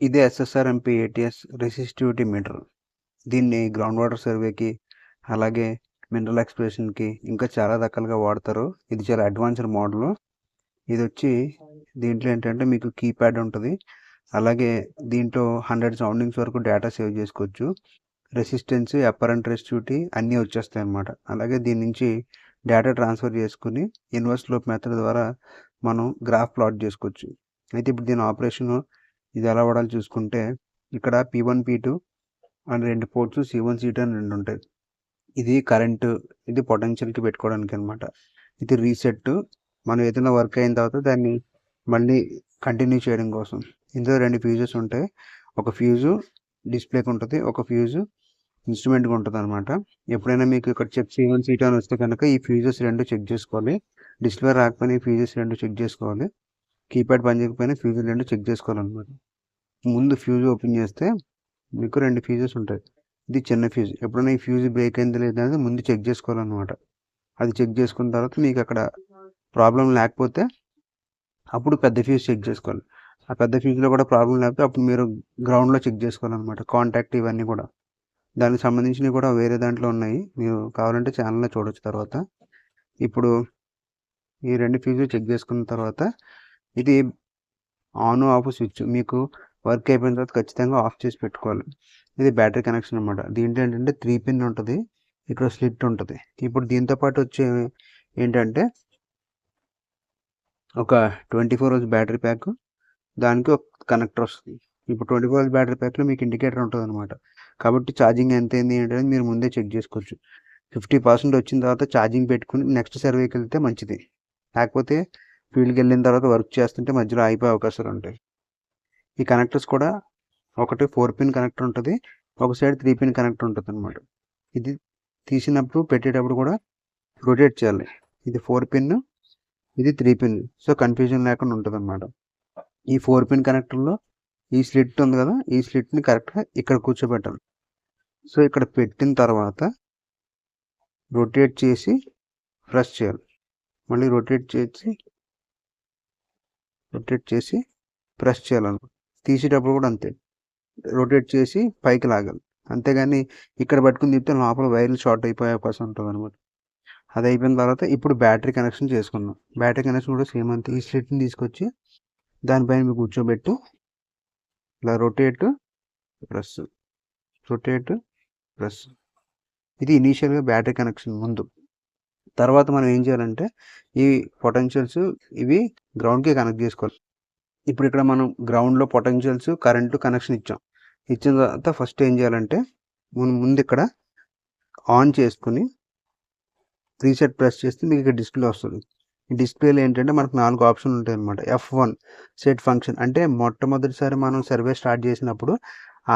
ఇదే SSRMP ATS resistivity meter దీన్ని ground water సర్వేకి అలాగే మినరల్ ఎక్స్ప్రెషన్కి ఇంకా చాలా రకాలుగా వాడతారు. ఇది చాలా అడ్వాన్స్డ్ మోడల్ ఇది వచ్చి దీంట్లో ఏంటంటే మీకు కీప్యాడ్ ఉంటుంది. అలాగే దీంట్లో హండ్రెడ్ సౌండింగ్స్ వరకు డేటా సేవ్ చేసుకోవచ్చు. రెసిస్టెన్స్ అపరెంట్ రెసిస్టివిటీ అన్నీ వచ్చేస్తాయి అన్నమాట అలాగే దీని నుంచి డేటా ట్రాన్స్ఫర్ చేసుకుని ఇన్వర్స్ లోప్ మెథడ్ ద్వారా మనం గ్రాఫ్ ప్లాట్ చేసుకోవచ్చు. అయితే ఇప్పుడు దీని ఆపరేషన్ ఇది ఎలా వాడాలి చూసుకుంటే ఇక్కడ P one P two and రెండు ports C one C two అని రెండు ఉంటాయి. ఇది కరెంటు ఇది పొటెన్షియల్కి పెట్టుకోవడానికి అనమాట ఇది రీసెట్ మనం ఏదైనా వర్క్ అయిన తర్వాత దాన్ని మళ్ళీ కంటిన్యూ చేయడం కోసం. ఇందులో రెండు ఫ్యూజెస్ ఉంటాయి. ఒక ఫ్యూజు డిస్ప్లేకి ఉంటుంది ఒక ఫ్యూజు ఇన్స్ట్రుమెంట్కి ఉంటుంది అనమాట ఎప్పుడైనా మీకు ఇక్కడ చెక్ సి వన్ సీట్ అని వస్తే కనుక ఈ ఫ్యూజెస్ రెండు చెక్ చేసుకోవాలి. డిస్ప్లే రాకపోయినా ఈ ఫ్యూజెస్ రెండు చెక్ చేసుకోవాలి. కీప్యాడ్ పని చేయకపోయినా ఫ్యూజులు రెండు చెక్ చేసుకోవాలన్నమాట. ముందు ఫ్యూజ్ ఓపెన్ చేస్తే మీకు రెండు ఫ్యూజెస్ ఉంటాయి. ఇది చిన్న ఫ్యూజ్. ఎప్పుడైనా ఈ ఫ్యూజ్ బ్రేక్ అయింది లేదనేది ముందు చెక్ చేసుకోవాలన్నమాట. అది చెక్ చేసుకున్న తర్వాత మీకు అక్కడ ప్రాబ్లం లేకపోతే అప్పుడు పెద్ద ఫ్యూజ్ చెక్ చేసుకోవాలి. ఆ పెద్ద ఫ్యూజ్లో కూడా ప్రాబ్లం లేకపోతే అప్పుడు మీరు గ్రౌండ్లో చెక్ చేసుకోవాలన్నమాట. కాంటాక్ట్ ఇవన్నీ కూడా. దానికి సంబంధించినవి కూడా వేరే దాంట్లో ఉన్నాయి. మీరు కావాలంటే ఛానల్లో చూడొచ్చు తర్వాత. ఇప్పుడు ఈ రెండు ఫ్యూజులు చెక్ చేసుకున్న తర్వాత ఇది ఆన్ ఆఫ్ స్విచ్ మీకు వర్క్ అయిపోయిన తర్వాత ఖచ్చితంగా ఆఫ్ చేసి పెట్టుకోవాలి. ఇది బ్యాటరీ కనెక్షన్ అనమాట దీంట్లో ఏంటంటే త్రీ పిన్ ఉంటుంది. ఇక్కడ స్లిట్ ఉంటుంది. ఇప్పుడు దీంతో పాటు వచ్చే ఏంటంటే ఒక twenty four hours battery pack దానికి ఒక కనెక్టర్ వస్తుంది. ఇప్పుడు ట్వంటీ ఫోర్ అవర్స్ బ్యాటరీ ప్యాక్లో మీకు ఇండికేటర్ ఉంటుంది అనమాట కాబట్టి ఛార్జింగ్ ఎంత అయింది ఏంటనేది మీరు ముందే చెక్ చేసుకోవచ్చు. ఫిఫ్టీ పర్సెంట్ వచ్చిన తర్వాత ఛార్జింగ్ పెట్టుకుని నెక్స్ట్ సర్వేకి వెళ్తే మంచిది. లేకపోతే ఫీల్డ్కి వెళ్ళిన తర్వాత వర్క్ చేస్తుంటే మధ్యలో ఆగిపోయే అవకాశాలు ఉంటాయి. ఈ కనెక్టర్స్ కూడా ఒకటి ఫోర్ పిన్ కనెక్టర్ ఉంటుంది ఒక సైడ్ త్రీ పిన్ కనెక్టర్ ఉంటుంది అనమాట ఇది తీసినప్పుడు పెట్టేటప్పుడు కూడా రొటేట్ చేయాలి. ఇది ఫోర్ పిన్ ఇది త్రీ పిన్. సో కన్ఫ్యూజన్ లేకుండా ఉంటుంది అనమాట ఈ ఫోర్ పిన్ కనెక్టర్లో ఈ స్లిట్ ఉంది కదా ఈ స్లిట్ని కరెక్ట్గా ఇక్కడ కూర్చోబెట్టాలి. సో ఇక్కడ పెట్టిన తర్వాత రొటేట్ చేసి ప్రెస్ చేయాలి. మళ్ళీ రొటేట్ చేసి రొటేట్ చేసి ప్రెస్ చేయాలన్నమాట తీసేటప్పుడు కూడా అంతే. రొటేట్ చేసి పైకి లాగాలి. అంతేగాని ఇక్కడ పట్టుకుని తిప్పితే లోపల వైర్లు షార్ట్ అయిపోయే అవకాశం ఉంటుంది అనమాట అది అయిపోయిన తర్వాత ఇప్పుడు బ్యాటరీ కనెక్షన్ చేసుకున్నాం బ్యాటరీ కనెక్షన్ కూడా సేమ్ అంతే. ఈ స్లిట్ని తీసుకొచ్చి దానిపైన మీకు కూర్చోబెట్టి ఇలా రొటేట్ ప్రెస్ రొటేట్ ప్రెస్ ఇది ఇనీషియల్గా బ్యాటరీ కనెక్షన్ ముందు. తర్వాత మనం ఏం చేయాలంటే ఈ పొటెన్షియల్స్ ఇవి గ్రౌండ్కి కనెక్ట్ చేసుకోవాలి. ఇప్పుడు ఇక్కడ మనం గ్రౌండ్లో పొటెన్షియల్స్ కరెంటు కనెక్షన్ ఇచ్చాం. ఇచ్చిన తర్వాత ఫస్ట్ ఏం చేయాలంటే మనం ముందు ఇక్కడ ఆన్ చేసుకుని రీసెట్ ప్రెస్ చేస్తే మీకు ఇక్కడ డిస్ప్లే వస్తుంది. ఈ డిస్ప్లేలో ఏంటంటే మనకు నాలుగు ఆప్షన్లు ఉంటాయి అనమాట ఎఫ్ వన్ సెట్ ఫంక్షన్ అంటే మొట్టమొదటిసారి మనం సర్వే స్టార్ట్ చేసినప్పుడు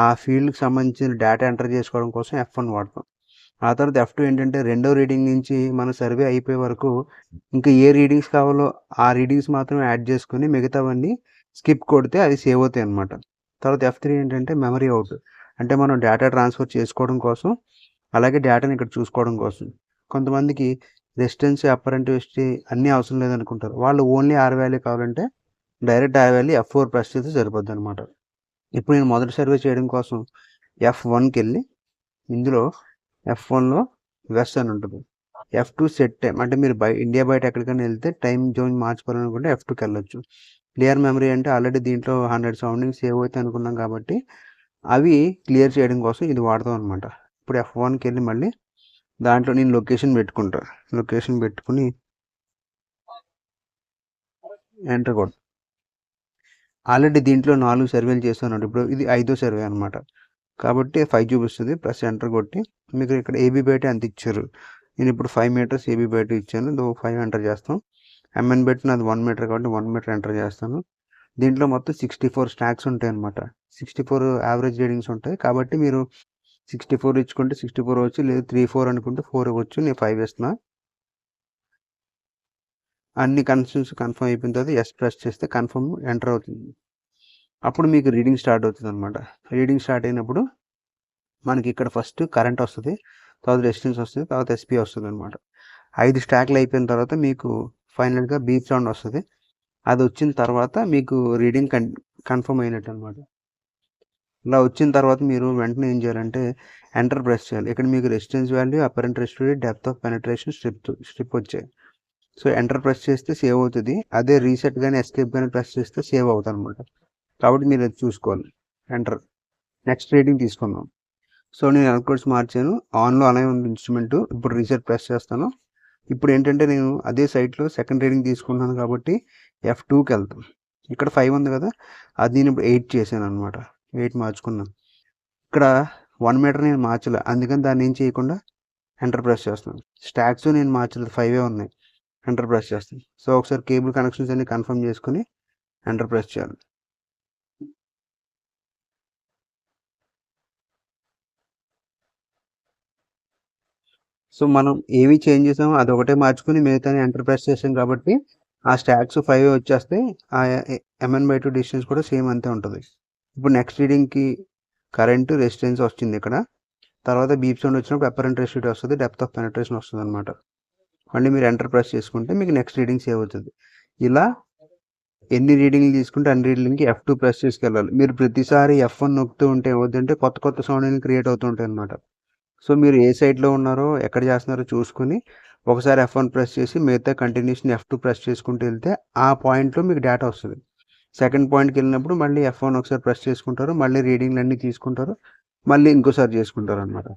ఆ ఫీల్డ్కి సంబంధించిన డేటా ఎంటర్ చేసుకోవడం కోసం ఎఫ్ వన్ వాడతాం. ఆ తర్వాత ఎఫ్ టూ ఏంటంటే రెండో రీడింగ్ నుంచి మన సర్వే అయిపోయే వరకు ఇంకా ఏ రీడింగ్స్ కావాలో ఆ రీడింగ్స్ మాత్రమే యాడ్ చేసుకుని మిగతావన్నీ స్కిప్ కొడితే అది సేవ్ అవుతాయి అనమాట తర్వాత ఎఫ్ త్రీ ఏంటంటే మెమరీ అవుట్ అంటే మనం డేటా ట్రాన్స్ఫర్ చేసుకోవడం కోసం అలాగే డేటాని ఇక్కడ చూసుకోవడం కోసం. కొంతమందికి రెసిస్టెన్స్ అపరెంటివిటీ అన్నీ అవసరం లేదనుకుంటారు. వాళ్ళు ఓన్లీ ఆర్ వాల్యూ కావాలంటే direct R value F four press చేస్తే సరిపోద్ది అనమాట ఇప్పుడు నేను మొదటి సర్వే చేయడం కోసం ఎఫ్ వన్కి వెళ్ళి ఇందులో ఎఫ్ వన్లో వెస్ట్ అని ఉంటుంది. ఎఫ్ టూ సెట్ టైం అంటే మీరు బయ ఇండియా బయట ఎక్కడికైనా వెళ్తే టైం జోన్ మార్చుకోవాలనుకుంటే ఎఫ్ టూకి వెళ్ళొచ్చు. క్లియర్ మెమరీ అంటే ఆల్రెడీ దీంట్లో హండ్రెడ్ సౌండింగ్ సేవ్ అవుతాయి అనుకున్నాం కాబట్టి అవి క్లియర్ చేయడం కోసం ఇది వాడతాం అనమాట ఇప్పుడు ఎఫ్ వన్కి వెళ్ళి మళ్ళీ దాంట్లో నేను లొకేషన్ పెట్టుకుంటా. లొకేషన్ పెట్టుకుని ఎంటర్ కొడు ఆల్రెడీ దీంట్లో నాలుగు సర్వేలు చేస్తున్నాడు ఇప్పుడు ఇది ఐదో సర్వే అనమాట కాబట్టి ఫైవ్ చూపిస్తుంది ప్లస్ ఎంటర్ కొట్టి మీకు ఇక్కడ ఏబీ బయట ఎంత ఇచ్చారు. నేను ఇప్పుడు ఫైవ్ మీటర్స్ ఏబీ బయట ఇచ్చాను. ఫైవ్ ఎంటర్ చేస్తాం. ఎంఎన్ పెట్టిన అది వన్ మీటర్ కాబట్టి వన్ మీటర్ ఎంటర్ చేస్తాను. దీంట్లో మొత్తం సిక్స్టీ ఫోర్ స్టాక్స్ ఉంటాయి అనమాట సిక్స్టీ ఫోర్ యావరేజ్ రీడింగ్స్ ఉంటాయి. కాబట్టి మీరు సిక్స్టీ ఫోర్ ఇచ్చుకుంటే సిక్స్టీ ఫోర్ వచ్చి లేదు త్రీ ఫోర్ అనుకుంటే ఫోర్ ఇవ్వచ్చు నేను ఫైవ్ వేస్తున్నా. అన్ని కన్ఫర్మ్స్ కన్ఫర్మ్ అయిపోయిన తర్వాత ఎస్ ప్రెస్ చేస్తే కన్ఫర్మ్ ఎంటర్ అవుతుంది. అప్పుడు మీకు రీడింగ్ స్టార్ట్ అవుతుంది అనమాట రీడింగ్ స్టార్ట్ అయినప్పుడు మనకి ఇక్కడ ఫస్ట్ కరెంట్ వస్తుంది తర్వాత రెసిస్టెన్స్ వస్తుంది తర్వాత ఎస్పీ వస్తుంది అనమాట ఐదు స్టాక్లు అయిపోయిన తర్వాత మీకు ఫైనల్గా బీప్ సౌండ్ వస్తుంది. అది వచ్చిన తర్వాత మీకు రీడింగ్ కన్ కన్ఫర్మ్ అయినట్టు అనమాట ఇలా వచ్చిన తర్వాత మీరు వెంటనే ఏం చేయాలంటే ఎంటర్ ప్రెస్ చేయాలి. ఇక్కడ మీకు resistance value apparent resistance depth of penetration strip strip వచ్చాయి. సో ఎంటర్ ప్రెస్ చేస్తే సేవ్ అవుతుంది. అదే రీసెట్ కానీ ఎస్కేప్ కానీ ప్రెస్ చేస్తే సేవ్ అవుతుంది అనమాట కాబట్టి మీరు అది చూసుకోవాలి. ఎంటర్ నెక్స్ట్ రేటింగ్ తీసుకుందాం. సో నేను ఎలక్ట్రోడ్స్ మార్చాను. ఆన్లో అలాగే ఉంది ఇన్స్ట్రుమెంట్ ఇప్పుడు రీసెట్ ప్రెస్ చేస్తాను. ఇప్పుడు ఏంటంటే నేను అదే సైట్లో సెకండ్ రేటింగ్ తీసుకుంటున్నాను కాబట్టి ఎఫ్ టూకి వెళ్తాం. ఇక్కడ ఫైవ్ ఉంది కదా. అది నేను ఇప్పుడు ఎయిట్ చేశాను అనమాట ఎయిట్ మార్చుకున్నాను ఇక్కడ వన్ మీటర్ నేను మార్చలే. అందుకని దాన్ని ఏం చేయకుండా ఎంటర్ ప్రెస్ చేస్తున్నాను స్టాక్స్ నేను మార్చలేదు. ఫైవే ఉన్నాయి. ఎంటర్ ప్రెస్ చేస్తాను. సో ఒకసారి కేబుల్ కనెక్షన్స్ అన్ని కన్ఫర్మ్ చేసుకుని ఎంటర్ ప్రెస్ చేయాలి. సో మనం ఏవి చేంజ్ చేసామో అది ఒకటే మార్చుకుని మిగతాని ఎంటర్ప్రైజ్ చేసాం కాబట్టి ఆ స్టాక్స్ ఫైవ్ వచ్చేస్తే ఆ ఎంఎన్ బై టూ డిస్టెన్స్ కూడా సేమ్ అంతే ఉంటుంది. ఇప్పుడు నెక్స్ట్ రీడింగ్కి కరెంటు రెసిస్టెన్స్ వచ్చింది ఇక్కడ. తర్వాత బీప్ సౌండ్ వచ్చినప్పుడు అపరెంట్ రెసిస్టివిటీ వస్తుంది డెప్త్ ఆఫ్ పెనట్రేషన్ వస్తుంది అనమాట మళ్ళీ మీరు ఎంటర్ప్రైజ్ చేసుకుంటే మీకు నెక్స్ట్ రీడింగ్ సేవ్ అవుతుంది. ఇలా ఎన్ని రీడింగ్లు తీసుకుంటే అన్ని రీడింగ్కి ఎఫ్ టూ ప్రెస్ చేసుకెళ్ళాలి. మీరు ప్రతిసారి ఎఫ్ వన్ నొక్కుతూ ఉంటే ఏమవుతుందంటే కొత్త కొత్త సౌండ్ క్రియేట్ అవుతుంటాయి అనమాట సో మీరు ఏ సైడ్లో ఉన్నారో ఎక్కడ చేస్తున్నారో చూసుకుని ఒకసారి ఎఫ్ వన్ ప్రెస్ చేసి మిగతా కంటిన్యూషన్ ఎఫ్ టూ ప్రెస్ చేసుకుంటూ వెళ్తే ఆ పాయింట్లో మీకు డేటా వస్తుంది. సెకండ్ పాయింట్కి వెళ్ళినప్పుడు మళ్ళీ ఎఫ్ వన్ ఒకసారి ప్రెస్ చేసుకుంటారు మళ్ళీ రీడింగ్లు అన్నీ తీసుకుంటారు మళ్ళీ ఇంకోసారి చేసుకుంటారు అనమాట